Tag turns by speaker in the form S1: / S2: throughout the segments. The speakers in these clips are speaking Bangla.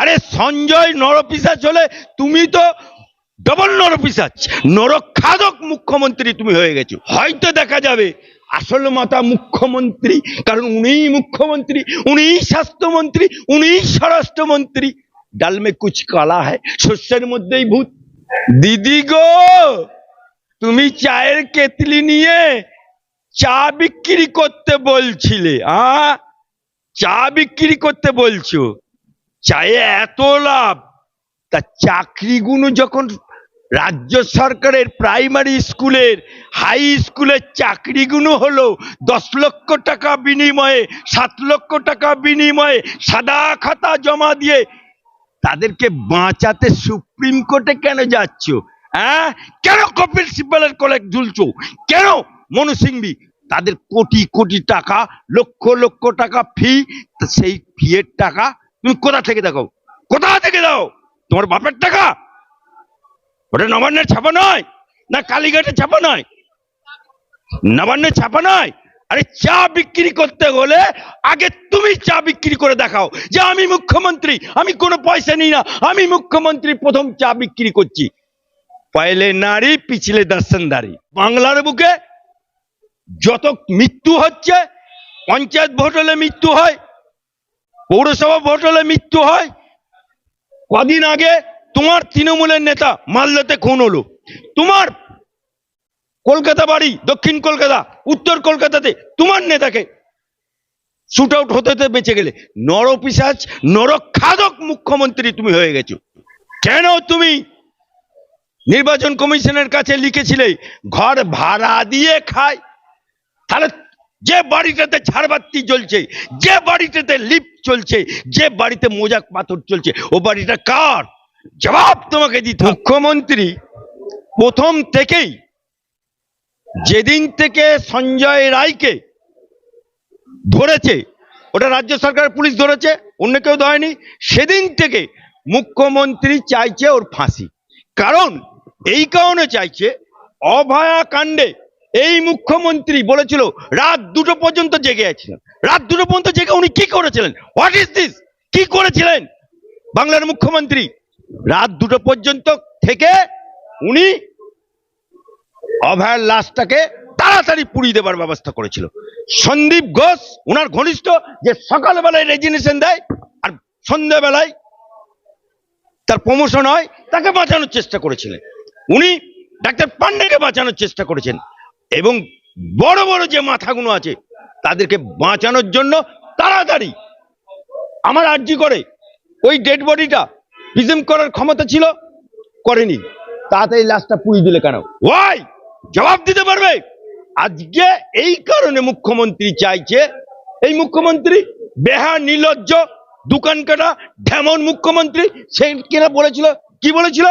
S1: আরে সঞ্জয় নরপিসাচ হলে তুমি তো ডবল নরপিসাচ নরখাদক মুখ্যমন্ত্রী তুমি হয়ে গেছো। হয়তো দেখা যাবে আসল মাতা মুখ্যমন্ত্রী, কারণ উনিই মুখ্যমন্ত্রী, উনিই স্বাস্থ্যমন্ত্রী, উনিই স্বরাষ্ট্রমন্ত্রী। ডালমে কুচ কালা হ্যায়, শস্যের মধ্যেই ভূত। দিদি গো, তুমি চায়ের কেতলি নিয়ে চা বিক্রি করতে বলছিলে, আ? চা বিক্রি করতে বলছো? চায়ে এত লাভ? তা চাকরিগুলো যখন রাজ্য সরকারের প্রাইমারি স্কুলের, হাই স্কুলের চাকরিগুলো হলো দশ লক্ষ টাকা বিনিময়ে, সাত লক্ষ টাকা বিনিময়ে সাদা খাতা জমা দিয়ে, তাদেরকে বাঁচাতে সুপ্রিম কোর্টে কেন যাচ্ছ? হ্যাঁ? কেন সিব্বলের কোলে ঝুলছো? কেন মনু সিংবি তাদের কোটি কোটি টাকা, লক্ষ লক্ষ টাকা ফি সেই ফিয়ের টাকা তুমি কোথা থেকে দেখো? কোথা থেকে দাও? তোমার বাপের টাকা? ওটা নবান্নের ছাপা নয়, না কালীঘাটের ছাপা নয়। নবান্নের ছাপা নয়। আরে চা বিক্রি করতে হলে আগে তুমি চা বিক্রি করে দেখাও যে আমি মুখ্যমন্ত্রী, আমি কোনো পয়সা নিই না, আমি মুখ্যমন্ত্রী প্রথম চা বিক্রি করছি। পয়লে নারী, পিছলে দর্শনদারি বাংলার বুকে যত মৃত্যু হচ্ছে, পঞ্চায়েত ভোট হলে মৃত্যু হয় পৌরসভা ভোট হলে মৃত্যু হয়। কদিন আগে তোমার তৃণমূলের নেতা মালদাতে খুন হলো। তোমার কলকাতা বাড়ি, দক্ষিণ কলকাতা, উত্তর কলকাতাতে তোমার নেতাকে শুট আউট হতে হতে বেঁচে গেলে। নরপিসাচ, নরখাদক মুখ্যমন্ত্রী তুমি হয়ে গেছো। কেন তুমি নির্বাচন কমিশনের কাছে লিখেছিলে, ঘর ভাড়া দিয়ে খায় তাহলে যে বাড়িটাতে ঝাড়বাতি জ্বলছে, যে বাড়িটাতে লিপ চলছে, যে বাড়িতে মোজাক পাথর চলছে, ও বাড়িটা কার? জবাব তোমাকে দিতে মুখ্যমন্ত্রী, প্রথম থেকেই যেদিন থেকে সঞ্জয় রায়কে ধরেছে, ওটা রাজ্য সরকার পুলিশ ধরেছে, অন্য কেউ ধরেনি, সেদিন থেকে মুখ্যমন্ত্রী চাইছে ওর ফাঁসি। কারণ, এই কারণে চাইছে অভয়া কাণ্ডে এই মুখ্যমন্ত্রী বলেছিল, রাত দুটো পর্যন্ত জেগে আছিলেন। রাত দুটো পর্যন্ত জেগে উনি কি করেছিলেন? হোয়াট ইজ দিস কি করেছিলেন? বাংলার মুখ্যমন্ত্রী, রাত দুটো পর্যন্ত থেকে উনি অভয়ার লাশটাকে তাড়াতাড়ি পুড়িয়ে দেবার ব্যবস্থা করেছিল। সন্দীপ ঘোষ ওনার ঘনিষ্ঠ, যে সকালবেলায় রেজিগনেশন দেয় আর সন্ধ্যাবেলায় তার প্রমোশন হয়, তাকে বাঁচানোর চেষ্টা করেছিলেন। উনি ডাক্তার পান্ডেকে বাঁচানোর চেষ্টা করেছেন। এবং বড় বড় যে মাথাগুলো আছে, তাদেরকে বাঁচানোর জন্য তাড়াতাড়ি আমার আর্জি করে। ওই ডেড বডিটা প্রিজম করার ক্ষমতা ছিল, করেনি। তাড়াতাড়ি লাশটা পুড়িয়ে দিলে কেন? ওয়াই! জবাব দিতে পারবে? আজকে এই কারণে মুখ্যমন্ত্রী চাইছে, এই মুখ্যমন্ত্রী বেহা নির্লজ্জ, দোকান কাটা, ঢেমন মুখ্যমন্ত্রী, সে কিনা বলেছিল, কি বলেছিল?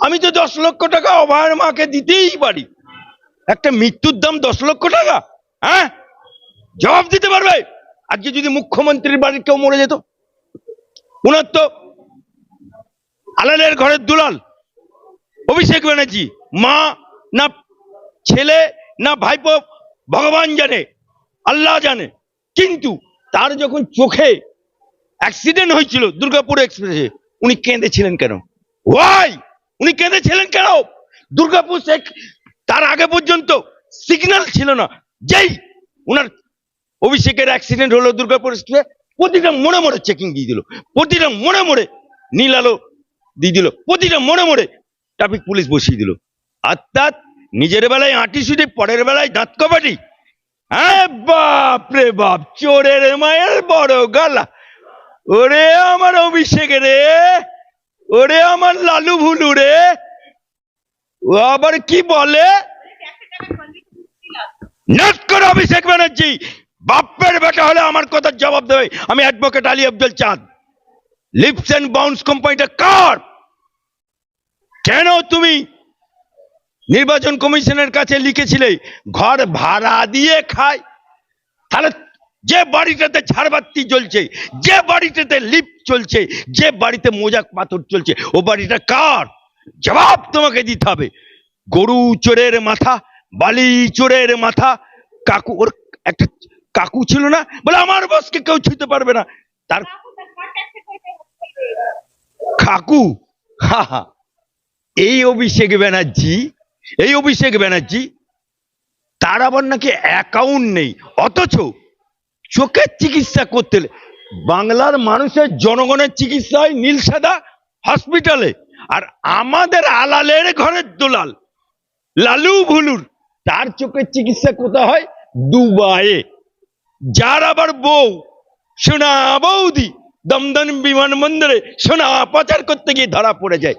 S1: আমি তো দশ লক্ষ টাকা অভয়ের মাকে দিতেই পারি। একটা মৃত্যুর দাম দশ লক্ষ টাকা হ্যাঁ? জবাব দিতে পারবে? আজকে যদি মুখ্যমন্ত্রীর বাড়ির কেউ মরে যেত? উনার তো আলালের ঘরের দুলাল, অভিষেক ব্যানার্জি, মা না ছেলে না ভাইপো ভগবান জানে, আল্লাহ জানে। কিন্তু তার যখন চোখে অ্যাক্সিডেন্ট হয়েছিল দুর্গাপুর এক্সপ্রেসে উনি কেঁদেছিলেন কেন? ওয়াই উনি কেঁদেছিলেন কেন? দুর্গাপুর তার আগে পর্যন্ত সিগন্যাল ছিল না। যেই ওনার অভিষেকের অ্যাক্সিডেন্ট হলো, দুর্গাপুর এক্সপ্রেসে প্রতিটা মোড়ে মোড়ে চেকিং দিয়ে দিল। প্রতিটা মোড়ে মোড়ে নীল আলো দিয়ে দিল। প্রতিটা মোড়ে মোড়ে ট্রাফিক পুলিশ বসিয়ে দিল। অর্থাৎ নিজের বেলায় আঁটি সুটি, পরের বেলায় দাঁত কবাটি হ্যাঁ বাপ রে বাপ, চোরের মায়ের বড় গালা। ওরে আমার অভিষেক রে, ওরে আমার লালু ভুলু রে। ও আবার কি বলে? নাট করে অভিষেক ব্যানার্জি। বাপের বেটা হলে আমার কথার জবাব দেবে। আমি অ্যাডভোকেট আলী আব্দুল চাঁদ। লিপস অ্যান্ড বাউন্স কোম্পানিটা কার? কেন তুমি নির্বাচন কমিশনের কাছে লিখেছিলে, ঘর ভাড়া দিয়ে খায় তাহলে যে বাড়িটাতে ঝাড়বাতি চলছে যে বাড়িটাতে লিপ চলছে, যে বাড়িতে মোজাক পাথর চলছে, ও বাড়িটা কার? জবাব তোমাকে দিতে হবে। গরু চোরের মাথা বালি চোরের মাথা কাকু ওর একটা কাকু ছিল না? বলে আমার বসকে কেউ ছুঁতে পারবে না। তার কাকু হা হা। এই অভিষেক ব্যানার্জি এই অভিষেক ব্যানার্জি তার আবার নাকি অ্যাকাউন্ট নেই। অথচ চোখের চিকিৎসা করতে বাংলার মানুষের জনগণের চিকিৎসা হয় নীলসাদা হসপিটালে আর আমাদের আলালের ঘরের দোলাল, লালু ভুলুর, তার চোখের চিকিৎসা কোথা হয়? দুবাইয়ে। যার আবার বউ, সোনা বৌদি, দমদম বিমানবন্দরে সোনা পাচার করতে গিয়ে ধরা পড়ে যায়।